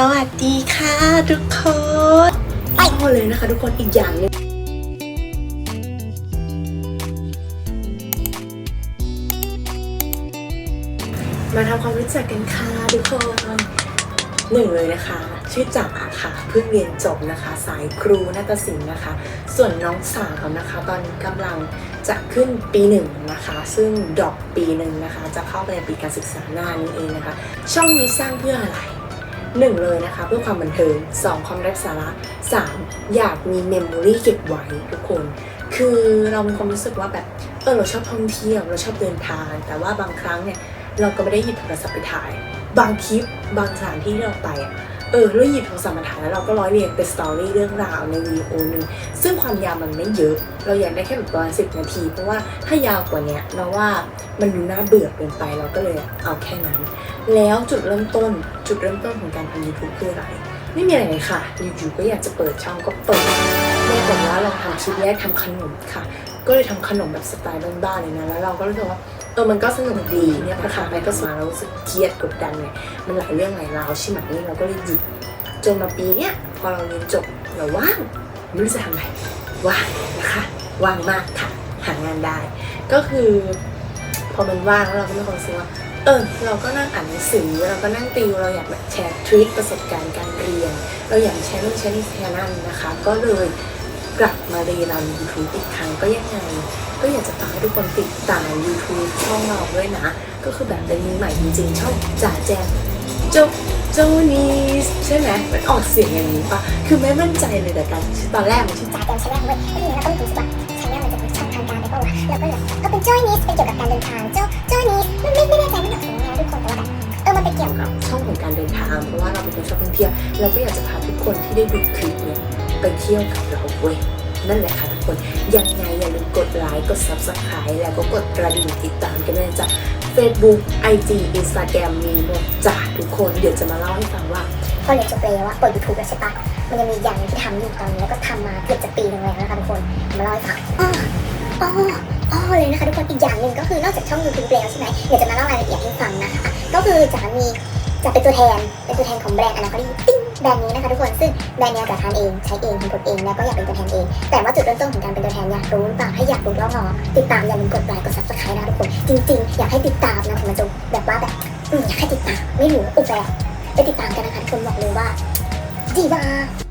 สวัสดีค่ะทุกคนไปเลยนะคะ ทุกคนอีกอย่างนึงมาทำความรู้จักกันค่ะทุกคนหนึ่งเลยนะคะ ชื่อจ๋าค่ะ เพิ่งเรียนจบนะคะ สายครูนาฏศิลป์นะคะ ส่วนน้องสาวนะคะ ตอนนี้กำลังจะขึ้นปีหนึ่งนะคะ ซึ่งดอปปีหนึ่งนะคะ จะเข้าไปในปีการศึกษาหน้านี้เองนะคะ ช่องนี้สร้างเพื่ออะไร หนึ่งเลยนะคะ เพื่อความบันเทิงสองความรักสาระสามอยากมีเมมโมรี่เก็บไว้ทุกคน คือเรามีความรู้สึกว่าแบบเออเราชอบท่องเที่ยวเราชอบเดินทาง แต่ว่าบางครั้งเนี่ยเราก็ไม่ได้หยิบโทรศัพท์ไปถ่าย บางคลิปบางสถานที่ที่เราไปอะ เออเราหยิบโทรศัพท์มาถ่ายแล้วเราก็ร้อยเรียงเป็นสตอรี่เรื่องราวในวิดีโอนึงซึ่งความยาวมันไม่เยอะ เราอยากได้แค่แบบประมาณสิบนาที เพราะว่าถ้ายาวกว่านี้เราว่ามันดูน่าเบื่อเกินไปเราก็เลยเอาแค่นั้น แล้วจุดเริ่มต้นจุดเริ่มต้นของการทำ YouTube คืออะไรไม่มีอะไรเลยค่ะอยู่ๆก็อยากจะเปิดช่องก็เปิดแม่บอกว่าลองทำคลิปแรกทำขนมค่ะ ก็เลยทำขนมแบบสไตล์บ้านๆเลยนะแล้วเราก็รู้สึกว่า เออมันก็สนุกดีเนี่ยพอทำไปก็สมาเราสึกเครียดกดดันไงมันหลายเรื่องหลายราวใช่ไหมเราก็เลยหยุดจนมาปีเนี้ยพอเราเรียนจบเราว่างไม่รู้จะทำอะไรว่างนะคะว่างมากค่ะหางานได้ ก็คือพอมันว่างแล้วเราก็มีความรู้สึกว่าเออเราก็นั่งอ่านหนังสือเราก็นั่งติวเราอยากแบบแชร์ทริคประสบการณ์การเรียน เราอยากแชร์นู่นแชร์นี่แชร์นั่นนะคะ ก็เลย กลับมาเรียนยูทูบอีกครั้งก็ยังไง ก็อยากจะฝากให้ทุกคนติดตาม YouTube ช่องเราด้วยนะ ก็คือแบบเป็นมือใหม่จริงๆ ช่องจ่าแจงจ้าเจ้านีสใช่ไหมมันออกเสียงอย่างนี้ปะคือไม่มั่นใจเลยแต่การตอนแรกมันชื่อจ๋าเต็มใช่ไหมเว้ยแล้วทีนี้เราก็มีความรู้สึกว่าใช้งานมันจะเป็นช่องทางการได้ป่าวะเราก็เลยเอาเป็นจอยนิสเป็นเกี่ยวกับการเดินทางเจ้าจอยนิสมันไม่ไม่แน่ใจมันออกเสียงยังไงทุกคนแต่ว่าแบบเออมันไปเกี่ยวกับช่องของการเดินทางเพราะว่าเราเป็นคนชอบท่องเที่ยวเราก็อยากจะพาทุกคนที่ได้ดูคลิปเนี่ยไปเที่ยวกับเรา ว้ยนั่นแหละค่ะทุกคน ยังไงอย่าลืมกดไลค์ กด subscribe แล้วก็กดกระดิ่งติดตามกันด้วยจ้ะ Facebook IG Instagram มีหมดจ้ะทุกคน เดี๋ยวจะมาเล่าให้ฟังว่าพอเรียนจบแล้วอะเปิดยูทูบแล้วใช่ปะมันยังมีอย่างที่ทำอยู่ตอนนี้แล้วก็ทำมาเกือบจะปีหนึงแล้วนะคะทุกคน มาเล่าให้ฟังอ้ออ้ออ้อเลยนะคะทุกคน อีกอย่างหนึ่งก็คือนอกจากช่องยูทูบแล้วใช่ไหมเดี๋ยวจะมาเล่ารายละเอียดให้ฟังนะคะอะก็คือจ๋ามีจะเป็นตัวแทน เป็นตัวแทนของแบรนด์อนาคตติ้ง แบรนด์นี้นะคะทุกคนซึ่งแบรนด์เนี้ยจ๋าทานเองใช้เองทำกดเองแล้วก็อยากเป็นตัวแทนเอง แต่ว่าจุดเริ่มต้นของการเป็นตัวแทนอยากรู้หรือเปล่าถ้อยากรู้ก็รอติดตามอย่าลืมกดไลค์กด subscribe นะทุกคนจริง ๆ อยากให้ติดตามนะถึงมันจะแบบว่าแบบอยากให้ติดตามไม่รู้อุบแบบไปติดตามกันนะคะทุกคนบอกเลยว่าดีมาก